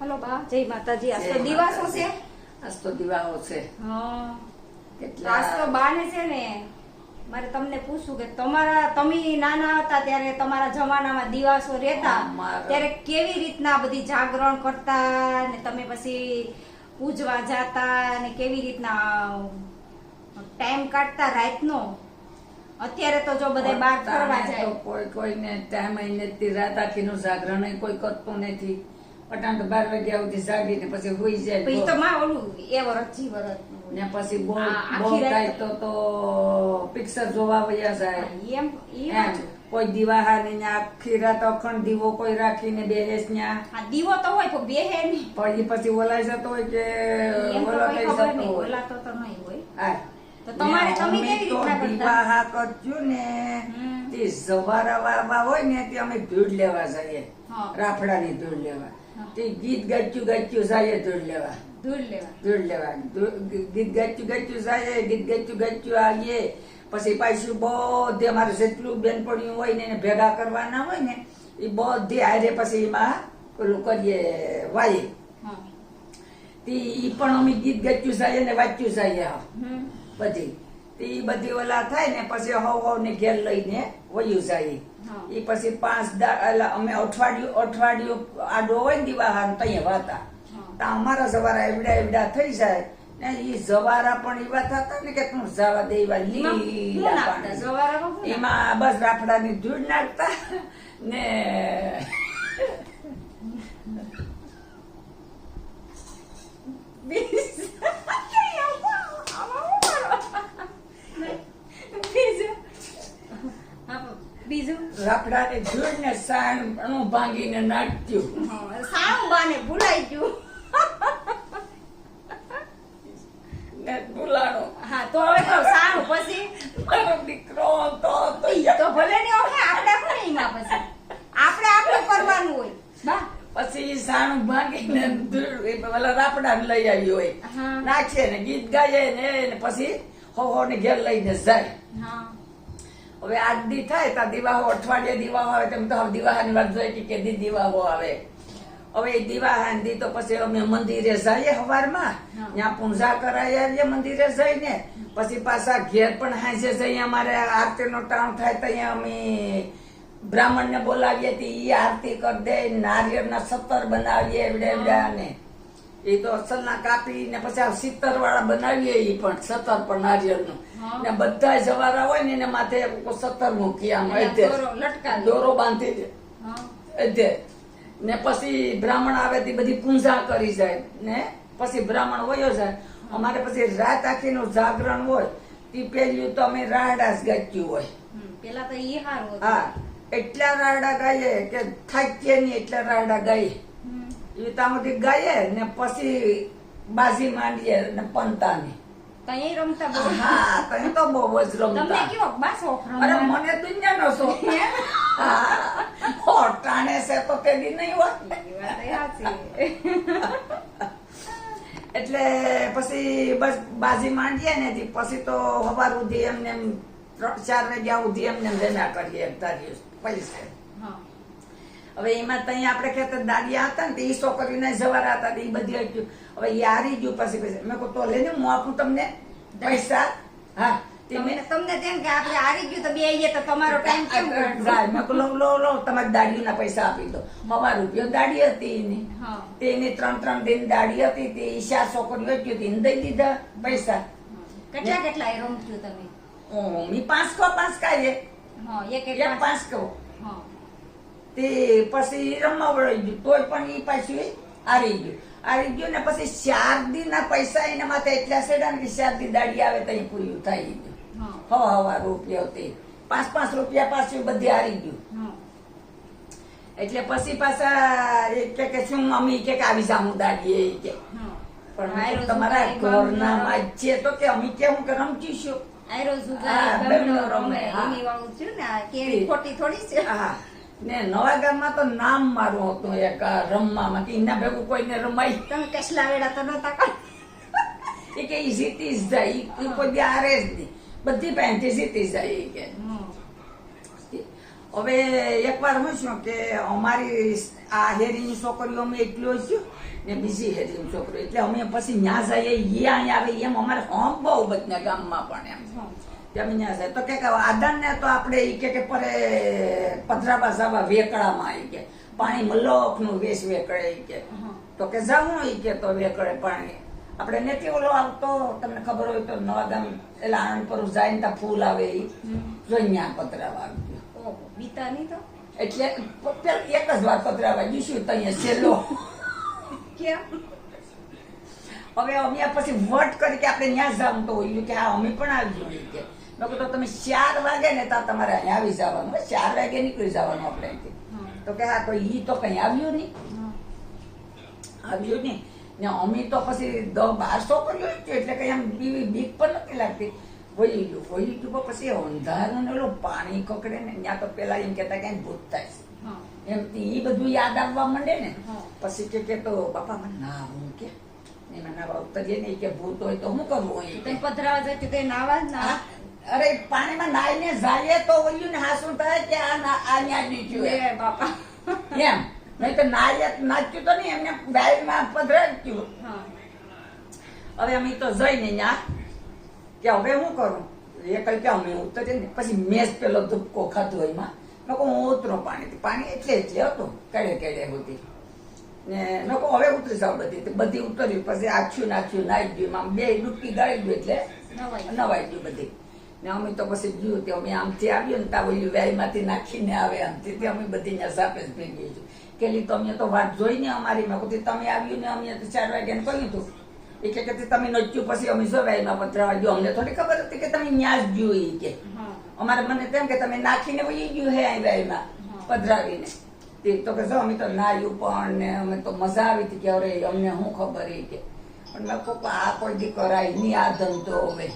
Hello બા જય માતાજી. આજ તો દિવાસો છે. આજ તો દિવાળો છે. હા. કેટલા આજ તો બાને છે ને મારે તમને પૂછવું કે તમારા તમે નાના હતા ત્યારે તમારા જમાનામાં દિવાસો રહેતા? ત્યારે કેવી રીતના બધી જાગરણ કરતા ને તમે પછી પૂજવા જાતા ને કેવી રીતના ટાઈમ કાઢતા રાતનો? અત્યારે તો જો બધા બહાર ફરવા જાય. કોઈ કોઈને ટાઈમ નથી રાત આખીનું જાગરણ કોઈ કરતું નથી. પટાણ તો બાર વાગ્યા સુધી જાગીને પછી હુઈ જાય પછી તો. માં ઓલું એ વરસ જી વરસ ને પછી બહુ બહુ થાય તો તો પિક્ચર જોવા વયા જાય. એમ એમ કોઈ દિવાહાની ને આખી રાત અખંડ દીવો કોઈ રાખીને બેહેસ ન્યા દીવો તો હોય પણ બેહે નહીં. પછી પછી ઓલાઈ જતો હોય કે કઈ જતો હોય. ઓલા તો તો નહીં હોય. હા. તો તમારે તમે કેવી રીતના કરતા? કરજું ને તે સવારા હોય ને તે અમે ધૂળ લેવા જઈએ. રાફડાની ધૂળ લેવા. તે ગીત ગાચ્યું ગાચ્યું જાય ધૂળ લેવા. ધૂળ લેવા. ધૂળ લેવા ગીત ગાચ્યું ગાચ્યું જાય ગીત ગાચ્યું ગાચ્યું આવીએ. પછી પાછું બધે અમારે જેટલું પડ્યું હોય ને એને ભેગા કરવાના હોય ને એ બધી હારે પછી એમાં પેલું કરીએ વાઈએ. તે એ પણ અમે ગીત ગાચ્યું જાય ને વાંચ્યું હમ. બધી તે બધી ઓલા થાય ને પછી હવ હવ ને ઘેર લઈને વયું જાય. એ પછી પાંચ એટલે અમે અઠવાડિયું અઠવાડિયું આડો હોય ને દિવાહાર ત્યાં વાતા. તો અમારા જવારા એવડા એવડા થઈ જાય ને એ જવારા પણ એવા થતા ને કે તું જવા દે એવા લીલા? એમાં બસ રાફડાની ધૂળ નાખતા ને બીજું બીજું? રાફડાની ધૂળ ને સાણનું ભાંગીને નાખ્યું. હા, બાને ભૂલાઈ ગયું. ને ભૂલાણું. હા તો હવે તો સારું પછી? મારો દીકરો તો તો તો ભલે ને હવે આપણે શું એમાં પછી. આપણે આપણું કરવાનું હોય. બા. પછી સાણું ભાંગીને રાપડા ને લઈ આવ્યું હોય. નાખીએ ને ગીત ગાઈએ ને ને પછી હો ને ઘેર લઈને જાય. હા. હવે આજ દી થાય તો દિવાહો અઠવાડિયે દિવાહો આવે તેમ તો હવે દિવાહાની વાત જોઈએ કે દી દિવાહો આવે. હવે એ દિવાહા દી તો પછી અમે મંદિરે જઈએ સવારમાં. ત્યાં પૂજા કરાવી આવીએ મંદિરે જઈને. પછી પાછા ઘેર પણ હાંસે જઈએ. અમારે આરતીનો ટાઉન થાય તો અહીંયા અમે બ્રાહ્મણને બોલાવીએ તો એ આરતી કરી દે નારિયેળના સત્તર બનાવીએ એવડે એવડે ને એ તો અસલના કાપી ને પછી આ સિત્તર વાળા બનાવીએ એ પણ સત્તર પણ નારિયેળનું. ને બધા જવારા હોય ને એને માથે સત્તર મૂકી આમ લટકા દોરો બાંધી દે. ને પછી બ્રાહ્મણ આવે તે બધી પૂજા કરી જાય. ને પછી બ્રાહ્મણ વયો જાય. અમારે પછી રાત આખીનું જાગરણ હોય તે પેલું તો અમે રાડા જ ગાચ્યું હોય. પેલા તો ઈ હારું હા એટલા રાડા ગાઈએ કે થાકીએ નહીં એટલા રાડા ગાઈએ. એ ગાઈએ ને પછી બાજી માંડીએ ને પંતાની. તઈ રમતા બહુ? હા તને તો બહુ જ તમને કેવો બા શોખ અરે મને દુનિયાનો શોખ. હા? હો, છે તો તે દી નહીં હોત. એટલે પછી બસ બાજી માંડીએ ને પછી તો સવાર સુધી એમને એમ ત્રણ ચાર વાગ્યા સુધી એમને એમ જમ્યા કરીએ તારી પૈસે. હા. હવે એમાં ત્યાં આપણે ખેતર દાડિયા હતા ને ઈ છોકરીને જવારા હતા એ બધી અટક્યું હવે ઈ હારી ગયું પછી પછી. મેં કહું તો લેને હું આપું તમને પૈસા. હા તમને તેમ કે આપણે હારી ગયું તો બે તો તમારો ટાઈમ કેમ જાય મેં કહું લો લો તમારી દાડીના પૈસા આપી દો. હવા રૂપિયો દાડી હતી એની. તેની ત્રણ ત્રણ દિન દાડી હતી તે ઈશા છોકરીઓ હતી તેને દઈ દીધા પૈસા. કેટલા કેટલા એ રમતું તમે મી પાંચ કો પાંચ કાઢીએ એક એક એક પાંચ. પાંચ કહો હા. તે પછી રમાવડાઈ ગયું. તોય પણ એ પાછું હારી ગયું. હારી ગયું ને પછી ચાર ના પૈસા એના માથે એટલા સેડા ને ચાર દી દાડી આવે તો ઈ પૂરું થઈ ગયું હવા હવા રૂપિયા તે. પાંચ પાંચ રૂપિયા પાછું બધી હારી ગયું. એટલે પછી પાછા કે કે શું મમ્મી કે કે આવી જામું દાડીએ ઈ કે. હા. પણ આયરો તમારા ઘરના માં છે તો કે અમે કે રમતી છું. આયરો હા, જુગારી રમે, રમે હા. એની વાળું થયું ને કેરી ખોટી થોડી છે. હા. ને નવા ગામમાં તો નામ મારું હતું એક રમવામાં એના ભેગું કોઈને રમાય. તમે કેસલા વેડા તો નતા એ કે ઈ જીતી જ જાય ઈ કોઈ દી હારે જ નહીં. બધી પહેનથી જીતી જાય કે. હવે એકવાર હું છું કે અમારી આ હેરીની છોકરીઓ અમે એટલો જ ને બીજી હેરીની છોકરીઓ એટલે અમે પછી ન્યા જઈએ એ અહીંયા આવે એમ અમારે હોમ બહુ બધા ગામમાં પણ એમ. હા. કે અમે ન્યા જાય તો કે કે ને તો આપણે ઈ કે પરે પધરાબા જવા વેકળામાં ઈ કે. પાણી મલોખનું વેસ વેકળે ઈ કે. તો કે જાવું ઈ કે તો વેકળે પાણી. આપણે નથી ઓલો આવતો તમને ખબર હોય તો નવા ગામ એટલે આણંદ પર જાય ત્યાં ફૂલ આવે ઈ. જોઈ પધરાવા આવી ગયો. બીતા નહીં તો? એટલે એક જ વાર પધરાવા જઈશું તો અહીંયા છેલ્લો. કેમ? હવે અમે પછી વટ કરી કે આપણે ત્યાં જામતો તો ઓલું કે હા અમે પણ આવી જોઈએ કે. મેં કીધું તમે ચાર વાગે ને તો તમારે અહીંયા આવી જવાનું ચાર વાગે નીકળી જવાનું આપણે અહીંથી. તો કે હા તો ઈ તો કઈ આવ્યું નહીં. આવ્યું નહીં. ને અમે તો પછી દસ બાર છોકરીઓ એટલે કઈ આમ બીવી બીક પણ નથી લાગતી. વહી ગયું વહી ગયું પછી અંધારું ને ઓલું પાણી કકડે ને ત્યાં તો પેલા એમ કહેતા કે ભૂત થાય છે. એમ ઈ બધું યાદ આવવા માંડે ને પછી કે કે તો બાપા મને ના હું કે. એમાં ના ઉતરીએ ને કે ભૂત હોય તો શું કરવું હોય પધરાવા જાય કે નાવા જ ના. અરે પાણીમાં નાઈને જાઈએ તો ઓલ્યું ને હાસું થાય કે આ અહીંયા એમ. એ બાપા. એમ. નહીં તો નાઈએ નાચ્યું તો નહીં એમને બાઈમાં પધરાવ્યું હા. હવે અમે તો જઈને ત્યાં કે હવે શું કરું? એ કઈ કે અમે ઉતરીએ ને. પછી મેસ પેલો ધુપકો ખાધો એમાં. મેં કહું હું ઉતરો પાણી. પાણી એટલે એટલે હતું. કેડે કેડે હતી ને મેં કહું હવે ઉતરી જાવ બધી. બધી ઉતરી પછી આછું નાખ્યું નાઈ ગયું. આમ બે ડૂબકી ગાળી ગયું એટલે. નવાઈ ગયું બધી. ને અમે તો પછી ગયું તે અમે આમથી આવ્યો ને ત્યાં ઓલી વ્યાયમાંથી નાખીને આવે આમથી તે અમે બધી ત્યાં સાપે જ ભેગી છું કેલી તો અમે તો વાત જોઈને અમારી મેં કીધું તમે આવ્યું ને અમે તો ચાર વાગ્યાને કહ્યું હતું. એટલે કે કે તમે નચ્યું પછી અમે જો વ્યાયમાં પધરાવા ગયો. અમને થોડી ખબર હતી કે તમે ન્યાસ ગયું ઈ કે. અમારે મને તેમ કે તમે નાખીને વહી ગયું હે અહીં વેલમાં પધરાવીને. તે તો કે જો અમે તો નાયું પણ ને અમે તો મજા આવી હતી કે અરે અમને શું ખબર એ કે. પણ મેં કહું આ કોઈ દી કરાય નહીં આ ધંધો હવે.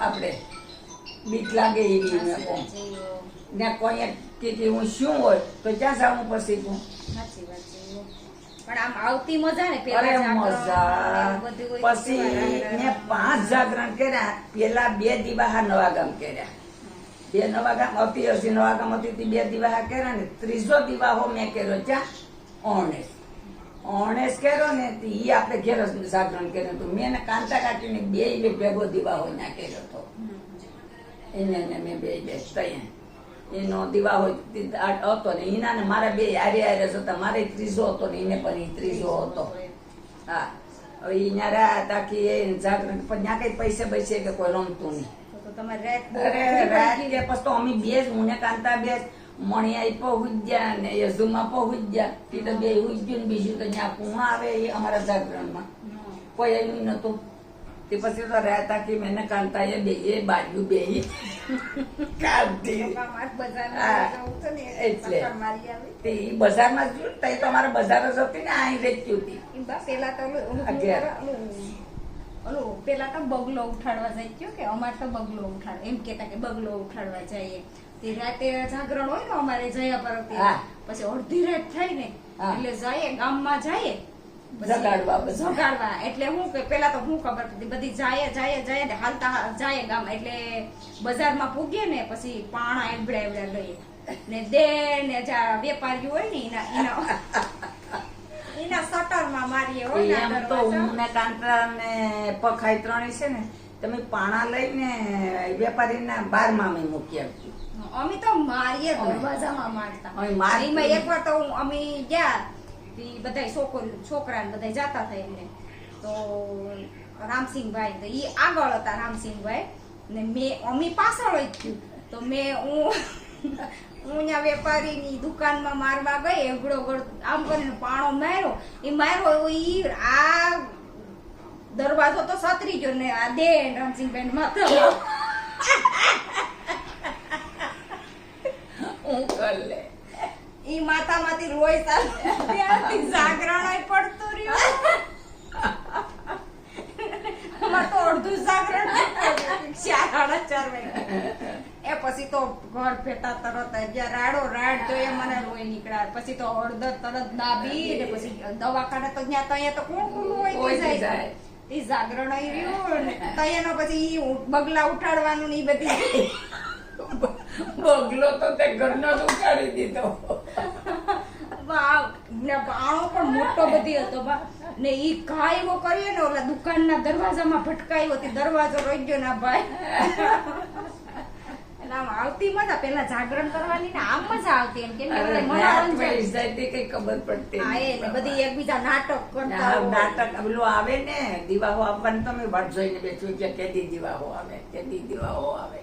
આપણે બીક લાગે એવી મેં કહું. ને કોઈ કે હું શું હોય તો ક્યાં જાઉં પછી તું? સાચી વાત છે. પણ આમ આવતી મજા ને પેલા મજા. ને પછી મેં પાંચ જાગરણ કર્યા પેલા બે દિવાહા નવા ગામ કર્યા. બે નવા ગામ હતી હજી નવા ગામ હતી તે બે દિવાહા કર્યા ને ત્રીજો દિવાહો મેં કર્યો ત્યાં ઓણેસ. ઓણેસ કર્યો ને એ આપણે ઘેર જાગરણ કર્યું હતું. મેં ને કાંતા કાઢીને બે બે ભેગો દિવાહો ત્યાં કર્યો હતો. એને મેં બે બે તૈયાર એનો દીવા હોય હતો ને એના ને મારા બે હારે હારે હતા. મારે ત્રીજો હતો ને એને પણ એ ત્રીજો હતો. હા. હવે એ ન્યા તાકી એ જાગરણ પણ ત્યાં કઈ પૈસે પૈસે કે કોઈ રમતું નહીં. પછી તો અમે બે જ હું ને કાંતા બે જ મણિયાઈ પહોંચ્યા ને યઝુમાં પહોંચ્યા તે તો બે ઉજ્યું ને બીજું તો ત્યાં કુણા આવે એ અમારા જાગરણમાં. કોઈ આવ્યું નતું. તે પછી તો રહેતા કે મેં કાંતા એ બે બાજુ બે કાઢી એટલે. તે બજારમાં જ બજાર જ હતી ને અહીં હતી પેલા તો ઓલું- પેલા બગલો ઉઠાડવા જાય ગયો કે અમારે તો બગલો ઉઠાડ. એમ કેતા કે બગલો ઉઠાડવા જઈએ. તે રાતે જાગરણ હોય ને અમારે જયા પર હા. પછી અડધી રાત થાય ને એટલે જઈએ ગામમાં જઈએ જગાડવા. જગાડવા એટલે હું કે પેલા તો હું ખબર પડતી બધી જાય જાય જાય ને હાલતા જાય ગામ. એટલે બજારમાં પૂગીએ ને પછી પાણા એવડા એવડા લઈએ. ને દે ને જા વેપારી હોય ને એના એના એના સટરમાં મારીએ હોય એમ તો હું ને કાંતા ને પખાઈ ત્રણેય છે ને તમે પાણા લઈને વેપારીના બારમાં અમે મૂકી આપ્યું અમે તો મારીએ દરવાજામાં મારતા. અમે મારી- એમાં એકવાર તો હું- અમે ગયા ઈ બધાય છોકરી છોકરા બધા જાતા થાય એમને. તો રામસિંહભાઈ, તો ઈ આગળ હતા રામસિંહભાઈ. ને મેં, અમી પાછળ જ થયું. તો મેં હું હું ત્યાં વેપારીની દુકાનમાં મારવા ગઈ, એવડો આમ કરીને પાણો માર્યો. એ માર્યો ઈ આ દરવાજો તો સતરી ગયો ને આ દે રામસિંહભાઈ માથા. હું કર લે. ઈ માથામાંથી લોહી ત્યારથી જાગરણ પડતું રહ્યું. તો અડધું જાગરણ ચાર સાડા ચાર વાગે. એ પછી તો ઘર ફેટા તરત જ્યાં રાડો રાડ તો એ મને લોહી નીકળ્યા પછી તો હળદર તરત દાબી ને પછી દવાખાને તો ત્યાં તો અહીંયા તો કોણ ખુલ્લું હોય જાય. એ જાગરણ રહ્યું ને તૈયાનો પછી બગલા ઉઠાડવાનું ને એ બધી બગલો તો તે ઘરનો જ ઉખાડી દીધો. વાવ, બાણો પણ મોટો બધી હતો બા. ને ઈ ઘા એવો કર્યો ને ઓલા દુકાનના દરવાજામાં ભટકાયો તે દરવાજો રોઈ ગયો ના ભાઈ. આમ આવતી મજા પેલા જાગરણ કરવાની ને આમ મજા આવતી એમ કે મનોરંજન કઈ ખબર પડતી હા એ બધી એકબીજા નાટક કરતા નાટક પેલું આવે ને દીવાહો આપવાનું તમે વાટ જોઈને બેઠું કે કેદી દીવાહો આવે કેદી દીવાહો આવે.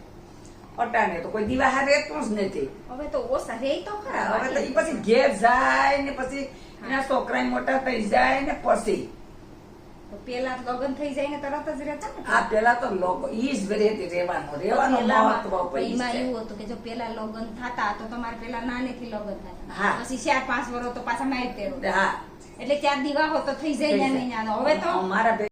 અટાણે તો કોઈ દીવા રહેતું જ નથી. હવે તો ઓછા રે તો ખરા હવે તો પછી ઘેર જાય ને પછી એના છોકરા મોટા થઈ જાય ને પછી. પેલા લગ્ન થઈ જાય ને તરત જ રહેતા ને? આ પેલા તો લોકો ઈ જ રહેતી રહેવાનું. રહેવાનું મહત્વ એમાં એવું હતું કે જો પેલા લગ્ન થતા તો તમારે પેલા નાનેથી લગ્ન થતા. હા. પછી ચાર પાંચ વર્ષ તો પાછા માહિતી હા. એટલે ચાર દીવા તો થઈ જાય ને હવે તો અમારા